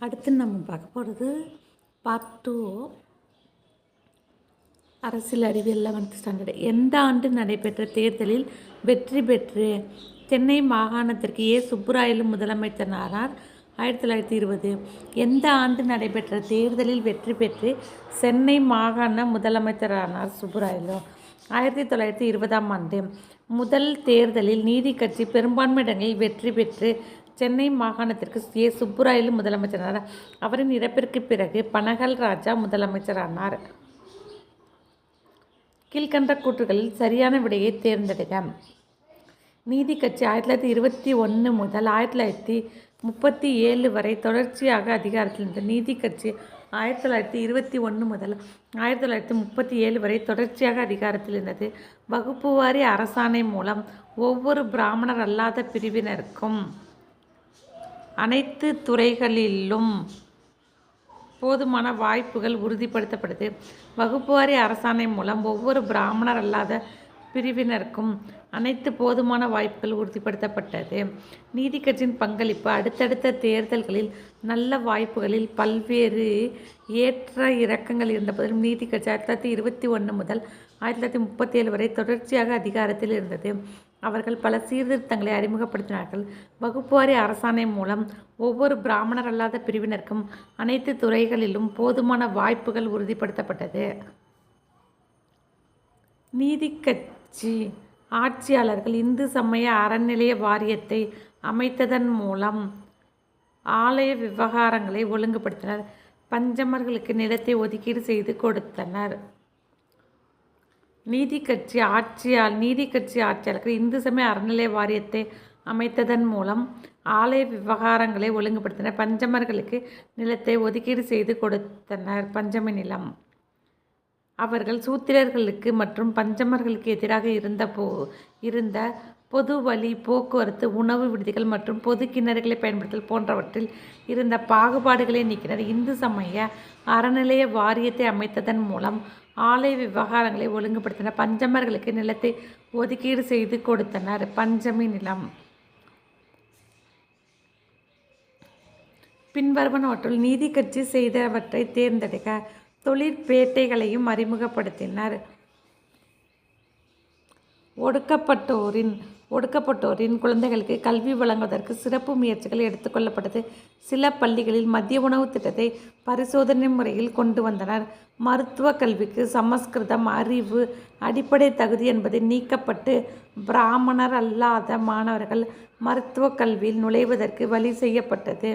அடுத்து நம்ம பார்க்க போகிறது பார்ட் டூ அரசியல் அறிவியல் லெவன்த் ஸ்டாண்டர்டு எந்த ஆண்டு நடைபெற்ற தேர்தலில் வெற்றி பெற்று சென்னை மாகாணத்திற்கு ஏ. சுப்புராயலு முதலமைச்சர் ஆனார்? ஆயிரத்தி தொள்ளாயிரத்தி இருபது. எந்த ஆண்டு நடைபெற்ற தேர்தலில் வெற்றி பெற்று சென்னை மாகாண முதலமைச்சரானார் சுப்புராயலு? ஆயிரத்தி தொள்ளாயிரத்தி இருபதாம் ஆண்டு. முதல் தேர்தலில் நீதி கட்சி பெரும்பான்மை இடங்களில் வெற்றி பெற்று சென்னை மாகாணத்திற்கு ஏ. சுப்புராயலு முதலமைச்சரானார் அவரின் இறப்பிற்கு பிறகு பனகல் ராஜா முதலமைச்சரானார். கீழ்கண்ட கூற்றுகளில் சரியான விடையை தேர்ந்தெடுக்க நீதி கட்சி ஆயிரத்தி தொள்ளாயிரத்தி இருபத்தி ஒன்று முதல் ஆயிரத்தி தொள்ளாயிரத்தி முப்பத்தி ஏழு வரை தொடர்ச்சியாக அதிகாரத்தில் இருந்த நீதி கட்சி ஆயிரத்தி தொள்ளாயிரத்தி இருபத்தி ஒன்று முதல் ஆயிரத்தி தொள்ளாயிரத்தி முப்பத்தி ஏழு வரை தொடர்ச்சியாக அதிகாரத்தில் இருந்தது. வகுப்புவாரி அரசாணை மூலம் ஒவ்வொரு பிராமணர் அல்லாத பிரிவினருக்கும் அனைத்து துறைகளிலும் போதுமான வாய்ப்புகள் உறுதிப்படுத்தப்படுது. வகுப்புவாரி அரசாணை மூலம் ஒவ்வொரு பிராமணர் அல்லாத பிரிவினருக்கும் அனைத்து போதுமான வாய்ப்புகள் உறுதிப்படுத்தப்பட்டது. நீதி கட்சியின் பங்களிப்பு அடுத்தடுத்த தேர்தல்களில் நல்ல வாய்ப்புகளில் பல்வேறு ஏற்ற இறக்கங்கள் இருந்தபோதிலும் நீதி கட்சி ஆயிரத்தி தொள்ளாயிரத்தி இருபத்தி ஒன்று முதல் ஆயிரத்தி தொள்ளாயிரத்தி முப்பத்தி ஏழு வரை தொடர்ச்சியாக அதிகாரத்தில் இருந்தது. அவர்கள் பல சீர்திருத்தங்களை அறிமுகப்படுத்தினார்கள். வகுப்புவாரி அரசாணை மூலம் ஒவ்வொரு பிராமணர் அல்லாத பிரிவினருக்கும் அனைத்து துறைகளிலும் போதுமான வாய்ப்புகள் உறுதிப்படுத்தப்பட்டது. நீதி கட்சி ஆட்சியாளர்கள் இந்து சமய அறநிலைய வாரியத்தை அமைத்ததன் மூலம் ஆலய விவகாரங்களை ஒழுங்குபடுத்தினர். பஞ்சமர்களுக்கு நிலத்தை ஒதுக்கீடு செய்து கொடுத்தனர். நீதி கட்சி ஆட்சியால் நீதி கட்சி ஆட்சியாளர்கள் இந்து சமய அறநிலை வாரியத்தை அமைத்ததன் மூலம் ஆலய விவகாரங்களை ஒழுங்குபடுத்தினர். பஞ்சமர்களுக்கு நிலத்தை ஒதுக்கீடு செய்து கொடுத்தனர் பஞ்சமி நிலம். அவர்கள் சூத்திரர்களுக்கு மற்றும் பஞ்சமர்களுக்கு எதிராக இருந்த போ இருந்த பொது வழி போக்குவரத்து உணவு விடுதிகள் மற்றும் பொது கிணறுகளை பயன்படுத்தல் போன்றவற்றில் இருந்த பாகுபாடுகளை நீக்கினர். இந்து சமய அறநிலைய வாரியத்தை அமைத்ததன் மூலம் ஆலய விவகாரங்களை ஒழுங்குபடுத்தினர். பஞ்சமர்களுக்கு நிலத்தை ஒதுக்கீடு செய்து கொடுத்தனர். பஞ்சமி நிலம். பின்வருவனவற்றுள் நீதி கட்சி செய்தவற்றை தேர்ந்தெடுக்க தொழிற்பேட்டைகளையும் அறிமுகப்படுத்தினர். ஒடுக்கப்பட்டோரின் ஒடுக்கப்பட்டோரின் குழந்தைகளுக்கு கல்வி வழங்குவதற்கு சிறப்பு முயற்சிகள் எடுத்துக்கொள்ளப்பட்டது. சில பள்ளிகளில் மதிய உணவு திட்டத்தை பரிசோதனை முறையில் கொண்டு வந்தனர். மருத்துவ கல்விக்கு சமஸ்கிருதம் அறிவு அடிப்படை தகுதி என்பது நீக்கப்பட்டு பிராமணர் அல்லாத மாணவர்கள் மருத்துவ கல்வியில் நுழைவதற்கு வழி செய்யப்பட்டது.